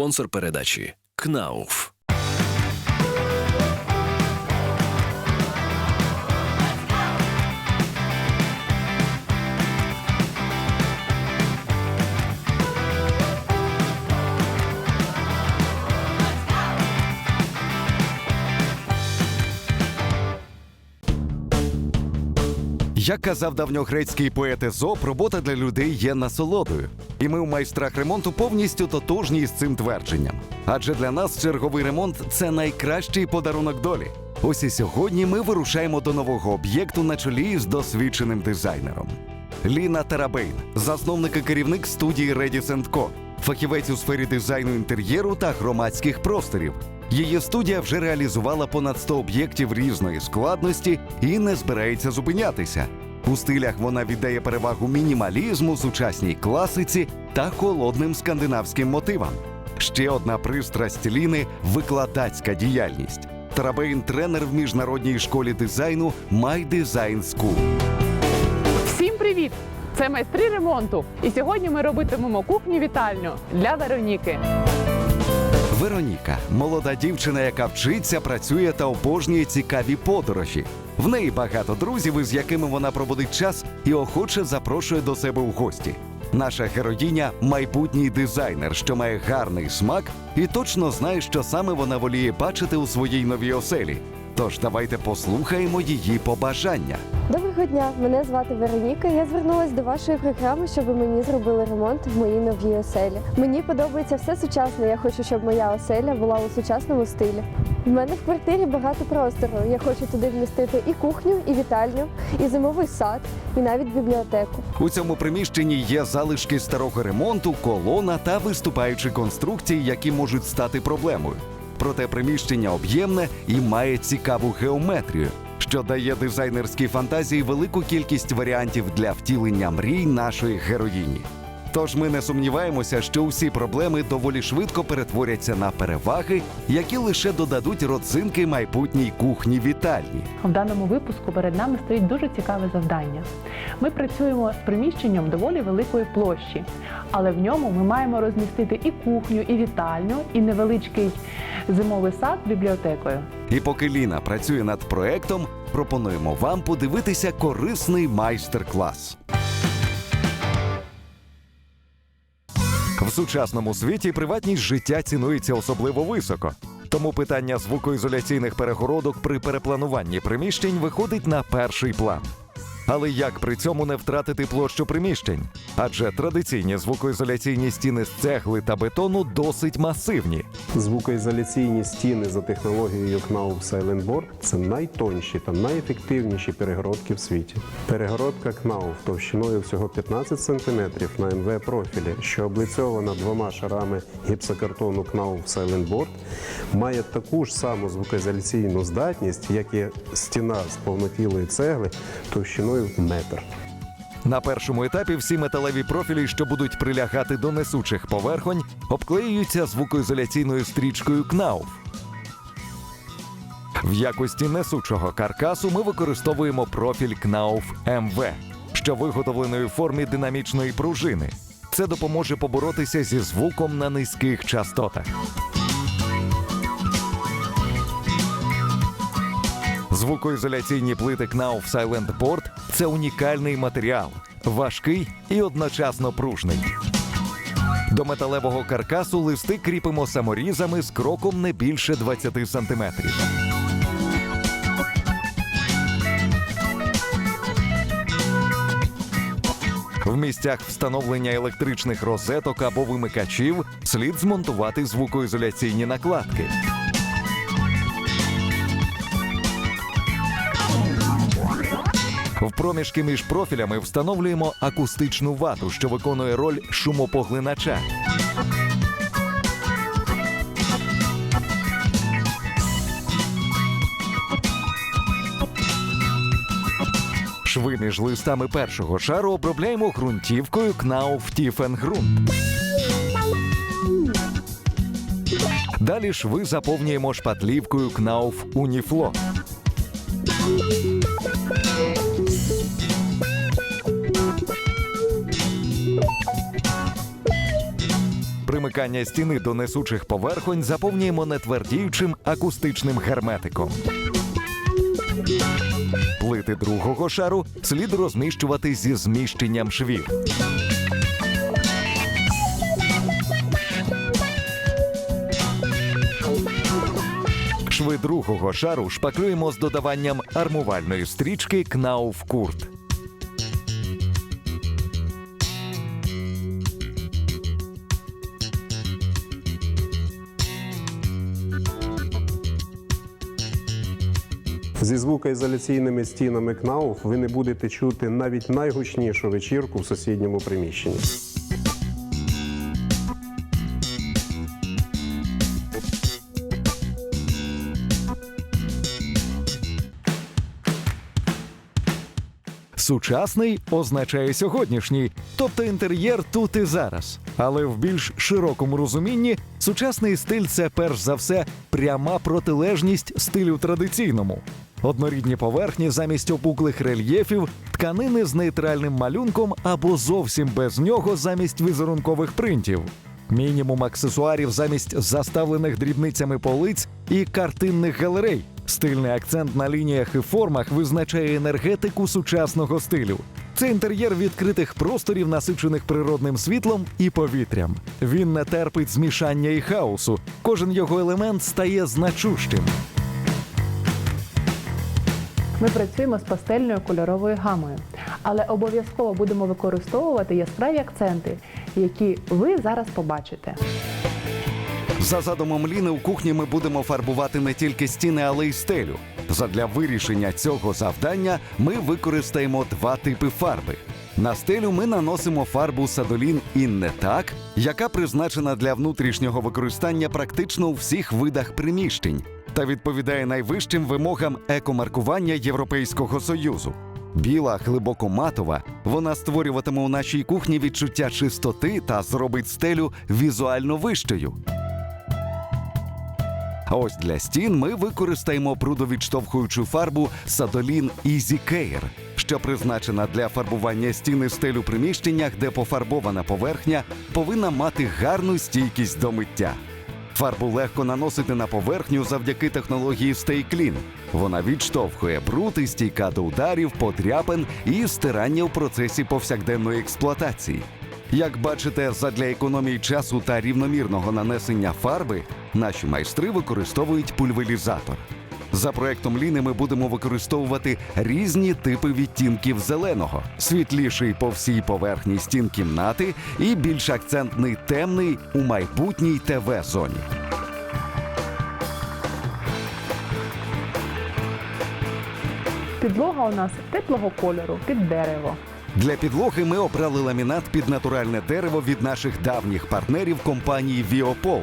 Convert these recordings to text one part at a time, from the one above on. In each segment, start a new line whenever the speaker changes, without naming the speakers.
Спонсор передачі КНАУФ.
Як казав давньогрецький поет Езоп, робота для людей є насолодою. І ми у майстрах ремонту повністю тотожні з цим твердженням. Адже для нас черговий ремонт це найкращий подарунок долі. Ось і сьогодні ми вирушаємо до нового об'єкту на чолі з досвідченим дизайнером. Ліна Тарабейн, засновник і керівник студії Redis фахівець у сфері дизайну інтер'єру та громадських просторів. Її студія вже реалізувала понад 100 об'єктів різної складності і не збирається зупинятися. У стилях вона віддає перевагу мінімалізму, сучасній класиці та холодним скандинавським мотивам. Ще одна пристрасть Ліни викладацька діяльність. Тарабейн тренер в міжнародній школі дизайну My Design School.
Всім привіт! Це майстри ремонту. І сьогодні ми робитимемо кухню вітальню для Вероніки.
Вероніка молода дівчина, яка вчиться, працює та обожнює цікаві подорожі. В неї багато друзів, із якими вона проводить час і охоче запрошує до себе в гості. Наша героїня майбутній дизайнер, що має гарний смак і точно знає, що саме вона воліє бачити у своїй новій оселі. Тож давайте послухаємо її побажання.
Доброго дня, мене звати Вероніка. Я звернулася до вашої програми, щоб мені зробили ремонт в моїй новій оселі. Мені подобається все сучасне. Я хочу, щоб моя оселя була у сучасному стилі. В мене в квартирі багато простору. Я хочу туди вмістити і кухню, і вітальню, і зимовий сад, і навіть бібліотеку.
У цьому приміщенні є залишки старого ремонту, колона та виступаючі конструкції, які можуть стати проблемою. Проте приміщення об'ємне і має цікаву геометрію, що дає дизайнерській фантазії велику кількість варіантів для втілення мрій нашої героїні. Тож ми не сумніваємося, що усі проблеми доволі швидко перетворяться на переваги, які лише додадуть родзинки майбутній кухні вітальні.
В даному випуску перед нами стоїть дуже цікаве завдання. Ми працюємо з приміщенням доволі великої площі, але в ньому ми маємо розмістити і кухню, і вітальню, і невеличкий зимовий сад бібліотекою.
І поки Ліна працює над проектом, пропонуємо вам подивитися корисний майстер-клас. Сучасному світі приватність життя цінується особливо високо. Тому питання звукоізоляційних перегородок при переплануванні приміщень виходить на перший план. Але як при цьому не втратити площу приміщень? Адже традиційні звукоізоляційні стіни з цегли та бетону досить масивні.
Звукоізоляційні стіни за технологією Knauf Silent Board – це найтонші та найефективніші перегородки в світі. Перегородка Knauf товщиною всього 15 см на МВ профілі, що облицьована двома шарами гіпсокартону Knauf Silent Board, має таку ж саму звукоізоляційну здатність, як і стіна з повнотілої цегли товщиною в метр.
На першому етапі всі металеві профілі, що будуть прилягати до несучих поверхонь, обклеюються звукоізоляційною стрічкою КНАУФ. В якості несучого каркасу ми використовуємо профіль КНАУФ МВ, що виготовлений у формі динамічної пружини. Це допоможе поборотися зі звуком на низьких частотах. Звукоізоляційні плити Knauf Silent Board – це унікальний матеріал, важкий і одночасно пружний. До металевого каркасу листи кріпимо саморізами з кроком не більше 20 сантиметрів. В місцях встановлення електричних розеток або вимикачів слід змонтувати звукоізоляційні накладки. В проміжки між профілями встановлюємо акустичну вату, що виконує роль шумопоглинача. Шви між листами першого шару обробляємо ґрунтівкою Knauf Tiefengrund. Далі шви заповнюємо шпатлівкою Knauf Uniflow. Примикання стіни до несучих поверхонь заповнюємо нетвердіючим акустичним герметиком. Плити другого шару слід розміщувати зі зміщенням швів. Шви другого шару шпаклюємо з додаванням армувальної стрічки Кнауф
Зі звукоізоляційними стінами КНАУФ ви не будете чути навіть найгучнішу вечірку в сусідньому приміщенні.
Сучасний означає сьогоднішній, тобто інтер'єр тут і зараз. Але в більш широкому розумінні сучасний стиль це перш за все пряма протилежність стилю традиційному. Однорідні поверхні замість опуклих рельєфів, тканини з нейтральним малюнком або зовсім без нього замість візерункових принтів. Мінімум аксесуарів замість заставлених дрібницями полиць і картинних галерей. Стильний акцент на лініях і формах визначає енергетику сучасного стилю. Це інтер'єр відкритих просторів, насичених природним світлом і повітрям. Він не терпить змішання і хаосу. Кожен його елемент стає значущим.
Ми працюємо з пастельною кольоровою гамою, але обов'язково будемо використовувати яскраві акценти, які ви зараз побачите.
За задумом Ліни у кухні ми будемо фарбувати не тільки стіни, але й стелю. Задля вирішення цього завдання ми використаємо два типи фарби. На стелю ми наносимо фарбу Садолін Іннетак, яка призначена для внутрішнього використання практично у всіх видах приміщень та відповідає найвищим вимогам екомаркування Європейського Союзу. Біла, глибоко матова, вона створюватиме у нашій кухні відчуття чистоти та зробить стелю візуально вищою. А ось для стін ми використаємо прудовідштовхуючу фарбу Садолін Easy Care, що призначена для фарбування стіни стелю приміщеннях, де пофарбована поверхня повинна мати гарну стійкість до миття. Фарбу легко наносити на поверхню завдяки технології Stay Clean. Вона відштовхує бруд і стійка до ударів, подряпин і стирання в процесі повсякденної експлуатації. Як бачите, задля економії часу та рівномірного нанесення фарби наші майстри використовують пульверізатор. За проектом Ліни ми будемо використовувати різні типи відтінків зеленого: світліший по всій поверхні стін кімнати і більш акцентний темний у майбутній ТВ-зоні.
Підлога у нас теплого кольору під дерево.
Для підлоги ми обрали ламінат під натуральне дерево від наших давніх партнерів компанії Віопол.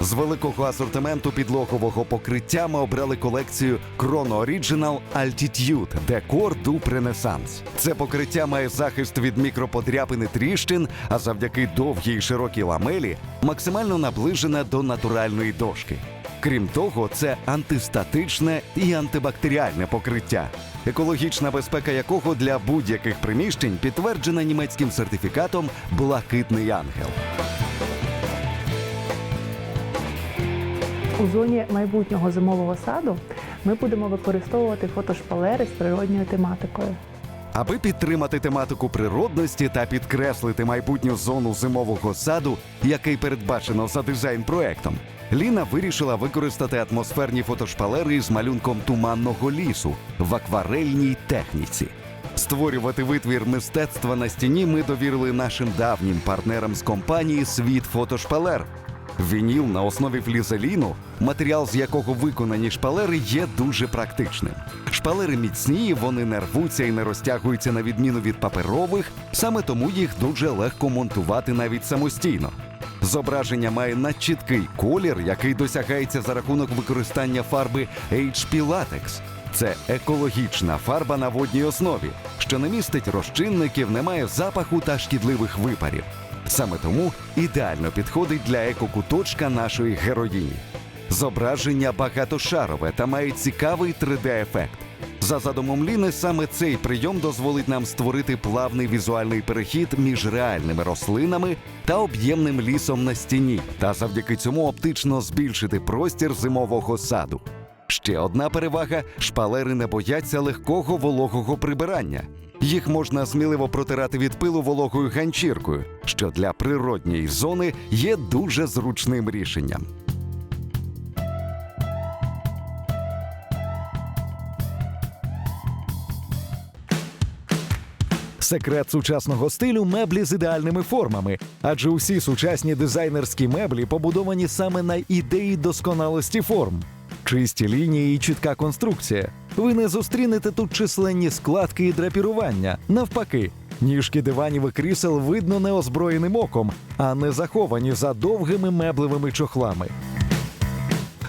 З великого асортименту підлогового покриття ми обрали колекцію Chrono Original Altitude Decor Dup Renaissance. Це покриття має захист від мікроподряпин і тріщин, а завдяки довгій і широкій ламелі максимально наближене до натуральної дошки. Крім того, це антистатичне і антибактеріальне покриття, екологічна безпека якого для будь-яких приміщень підтверджена німецьким сертифікатом Блакитний ангел.
У зоні майбутнього зимового саду ми будемо використовувати фотошпалери з природньою тематикою.
Аби підтримати тематику природності та підкреслити майбутню зону зимового саду, який передбачено за дизайн-проектом, Ліна вирішила використати атмосферні фотошпалери з малюнком туманного лісу в акварельній техніці. Створювати витвір мистецтва на стіні ми довірили нашим давнім партнерам з компанії Світ Фотошпалер. Вініл на основі флізеліну, матеріал з якого виконані шпалери, є дуже практичним. Шпалери міцні, вони не рвуться і не розтягуються на відміну від паперових, саме тому їх дуже легко монтувати навіть самостійно. Зображення має надчіткий колір, який досягається за рахунок використання фарби HP Latex. Це екологічна фарба на водній основі, що не містить розчинників, не має запаху та шкідливих випарів. Саме тому ідеально підходить для екокуточка нашої героїні. Зображення багатошарове та має цікавий 3D-ефект. За задумом Ліни, саме цей прийом дозволить нам створити плавний візуальний перехід між реальними рослинами та об'ємним лісом на стіні, та завдяки цьому оптично збільшити простір зимового саду. Ще одна перевага: шпалери не бояться легкого вологого прибирання. Їх можна сміливо протирати від пилу вологою ганчіркою, що для природньої зони є дуже зручним рішенням.
Секрет сучасного стилю меблі з ідеальними формами, адже усі сучасні дизайнерські меблі побудовані саме на ідеї досконалості форм. Чисті лінії і чітка конструкція. Ви не зустрінете тут численні складки і драпірування. Навпаки, ніжки диванів і крісел видно неозброєним оком, а не заховані за довгими меблевими чохлами.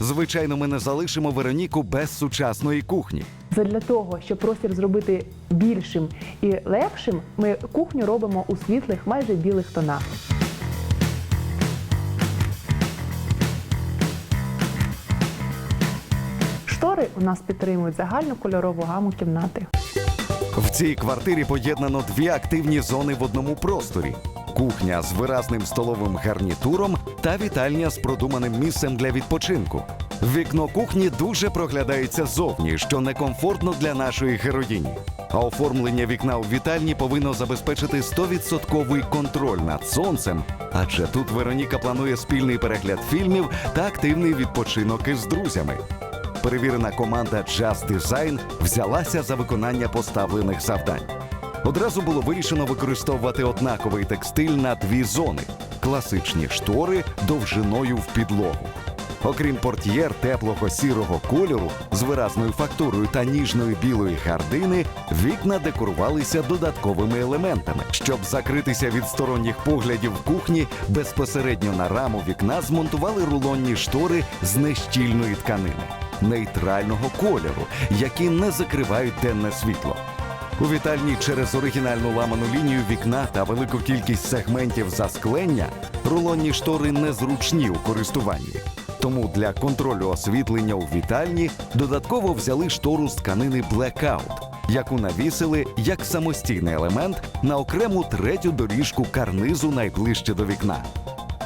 Звичайно, ми не залишимо Вероніку без сучасної кухні.
Задля того, щоб простір зробити більшим і легшим, ми кухню робимо у світлих, майже білих тонах. Штори у нас підтримують загальну кольорову гаму кімнати.
В цій квартирі поєднано дві активні зони в одному просторі: кухня з виразним столовим гарнітуром та вітальня з продуманим місцем для відпочинку. Вікно кухні дуже проглядається зовні, що некомфортно для нашої героїні. А оформлення вікна у вітальні повинно забезпечити 100% контроль над сонцем, адже тут Вероніка планує спільний перегляд фільмів та активний відпочинок із друзями. Перевірена команда Just Design взялася за виконання поставлених завдань. Одразу було вирішено використовувати однаковий текстиль на дві зони: класичні штори довжиною в підлогу. Окрім портьєр теплого сірого кольору з виразною фактурою та ніжної білої гардини, вікна декорувалися додатковими елементами. Щоб закритися від сторонніх поглядів в кухні, безпосередньо на раму вікна змонтували рулонні штори з нещільної тканини нейтрального кольору, які не закривають денне світло. У вітальні через оригінальну ламану лінію вікна та велику кількість сегментів засклення рулонні штори незручні у користуванні. Тому для контролю освітлення у вітальні додатково взяли штору з тканини Blackout, яку навісили як самостійний елемент на окрему третю доріжку карнизу найближче до вікна.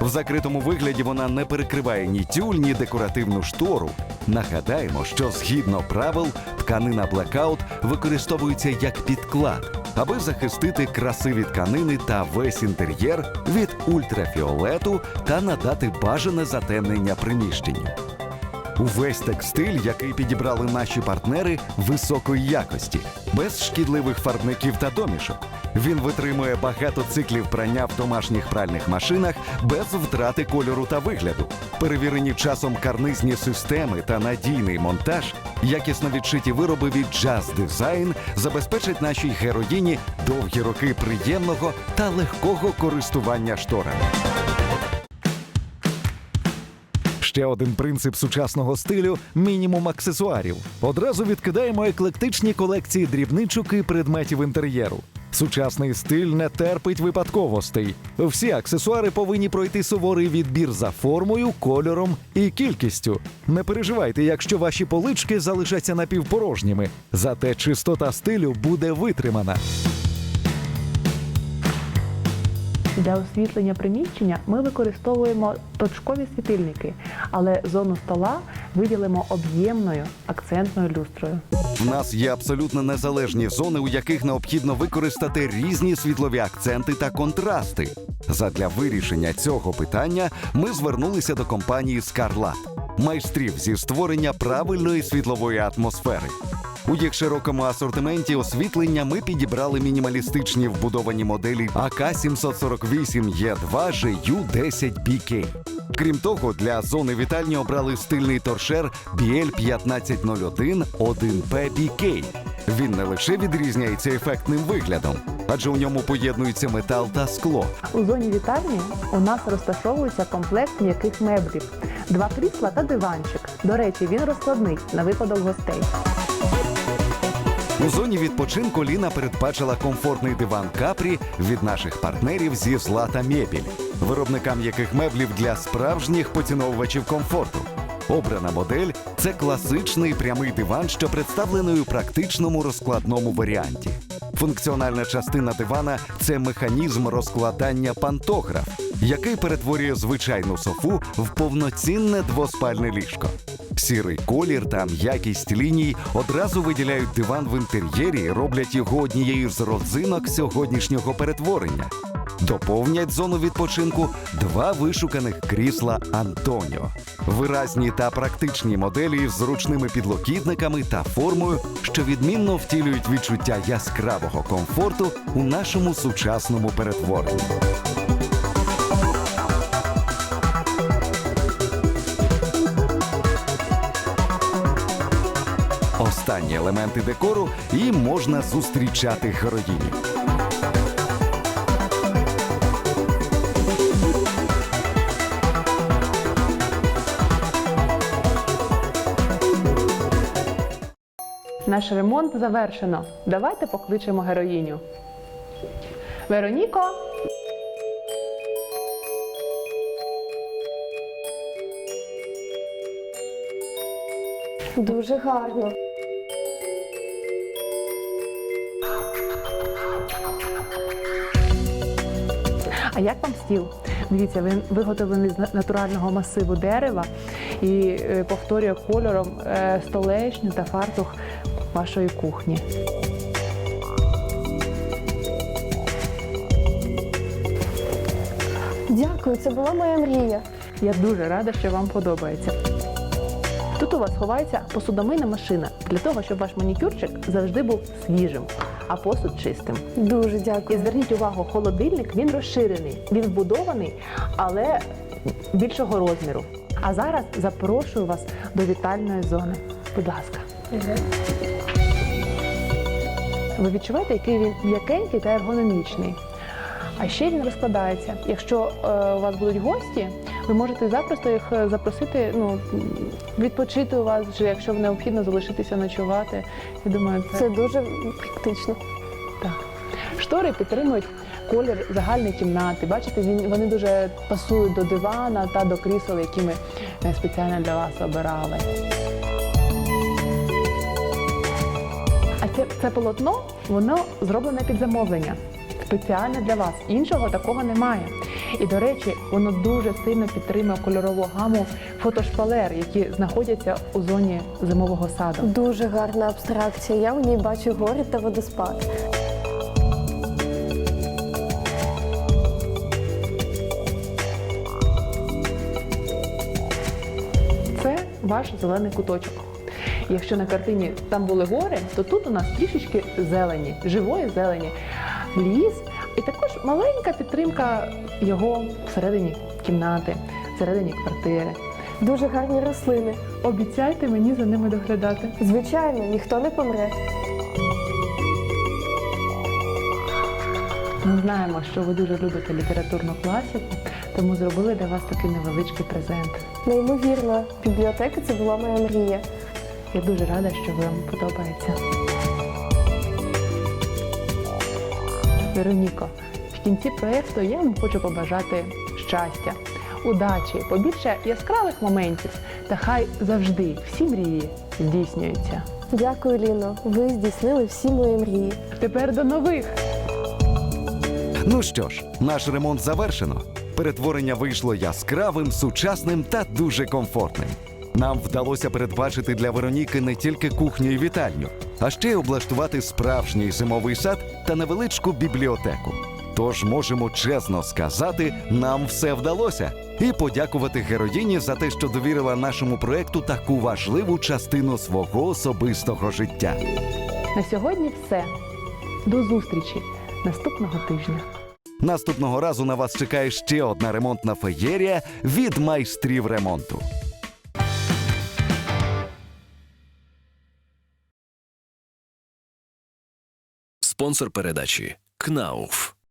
В закритому вигляді вона не перекриває ні тюль, ні декоративну штору. Нагадаємо, що згідно правил тканина Blackout використовується як підклад, аби захистити красиві тканини та весь інтер'єр від ультрафіолету та надати бажане затемнення приміщенню. Увесь текстиль, який підібрали наші партнери, високої якості, без шкідливих фарбників та домішок. Він витримує багато циклів прання в домашніх пральних машинах без втрати кольору та вигляду. Перевірені часом карнизні системи та надійний монтаж, якісно відшиті вироби від Just Design забезпечать нашій героїні довгі роки приємного та легкого користування шторами.
Ще один принцип сучасного стилю мінімум аксесуарів. Одразу відкидаємо еклектичні колекції дрібничок і предметів інтер'єру. Сучасний стиль не терпить випадковостей. Всі аксесуари повинні пройти суворий відбір за формою, кольором і кількістю. Не переживайте, якщо ваші полички залишаться напівпорожніми, зате чистота стилю буде витримана.
Для освітлення приміщення ми використовуємо точкові світильники, але зону стола виділимо об'ємною акцентною люстрою.
В нас є абсолютно незалежні зони, у яких необхідно використати різні світлові акценти та контрасти. Задля вирішення цього питання ми звернулися до компанії Scarlat, майстрів зі створення правильної світлової атмосфери. У їх широкому асортименті освітлення ми підібрали мінімалістичні вбудовані моделі АК-748 Е2 GU10BK. Крім того, для зони вітальні обрали стильний торшер BL1501 1PBK. Він не лише відрізняється ефектним виглядом, адже у ньому поєднуються метал та скло.
У зоні вітальні у нас розташовується комплект м'яких меблів, два крісла та диванчик. До речі, він розкладний на випадок гостей.
Зоні відпочинку Ліна передбачила комфортний диван капрі від наших партнерів зі Злата Мебіль, виробника м'яких меблів для справжніх поціновувачів комфорту. Обрана модель це класичний прямий диван, що представлений у практичному розкладному варіанті. Функціональна частина дивана це механізм розкладання пантограф, який перетворює звичайну софу в повноцінне двоспальне ліжко. Сірий колір та м'якість ліній одразу виділяють диван в інтер'єрі, роблять його однією з родзинок сьогоднішнього перетворення. Доповнять зону відпочинку два вишуканих крісла Антоніо, виразні та практичні моделі з зручними підлокітниками та формою, що відмінно втілюють відчуття яскравого комфорту у нашому сучасному перетворенні. Останні елементи декору і можна зустрічати героїнів.
Наш ремонт завершено. Давайте покличемо героїню. Вероніко,
Дуже гарно.
А як вам стіл? Дивіться, він виготовлений з натурального масиву дерева і е, повторює кольором е, столешню та фартух вашої кухні.
Дякую, це була моя мрія.
Я дуже рада, що вам подобається. Тут у вас ховається посудомийна машина для того, щоб ваш манікюрчик завжди був свіжим, а посуд чистим.
Дуже дякую.
І зверніть увагу, холодильник він розширений, він вбудований, але більшого розміру. А зараз запрошую вас до вітальної зони. Будь ласка. Ви відчуваєте, який він м'якенький та ергономічний. А ще він розкладається. Якщо е, у вас будуть гості, ви можете запросто їх е, запросити, ну відпочити у вас, чи якщо необхідно залишитися ночувати. Я думаю, це
Це дуже практично.
так. Штори підтримують колір загальної кімнати. Бачите, він, вони дуже пасують до дивана та до крісел, які ми е, спеціально для вас обирали. А це, це полотно, воно зроблене під замовлення. Спеціально для вас. Іншого такого немає. І, до речі, воно дуже сильно підтримує кольорову гаму фотошпалер, які знаходяться у зоні зимового саду.
Дуже гарна абстракція. Я у ній бачу гори та водоспад.
Це ваш зелений куточок. Якщо на картині там були гори, то тут у нас трішечки зелені, живої зелені, ліс, і також маленька підтримка його всередині кімнати, всередині квартири.
Дуже гарні рослини.
Обіцяйте мені за ними доглядати.
Звичайно, ніхто не помре.
Ми знаємо, що ви дуже любите літературну класику, тому зробили для вас такий невеличкий презент.
Неймовірно, бібліотека це була моя мрія.
Я дуже рада, що вам подобається. Вероніко, в кінці проєкту я вам хочу побажати щастя, удачі, побільше яскравих моментів, та хай завжди всі мрії здійснюються.
Дякую, Ліно. Ви здійснили всі мої мрії.
Тепер до нових!
Ну що ж, наш ремонт завершено. Перетворення вийшло яскравим, сучасним та дуже комфортним. Нам вдалося передбачити для Вероніки не тільки кухню і вітальню, а ще й облаштувати справжній зимовий сад та невеличку бібліотеку. Тож можемо чесно сказати, нам все вдалося, і подякувати героїні за те, що довірила нашому проекту таку важливу частину свого особистого життя.
На сьогодні все. До зустрічі наступного тижня.
Наступного разу на вас чекає ще одна ремонтна феєрія від майстрів ремонту.
Спонсор передачі КНАУФ.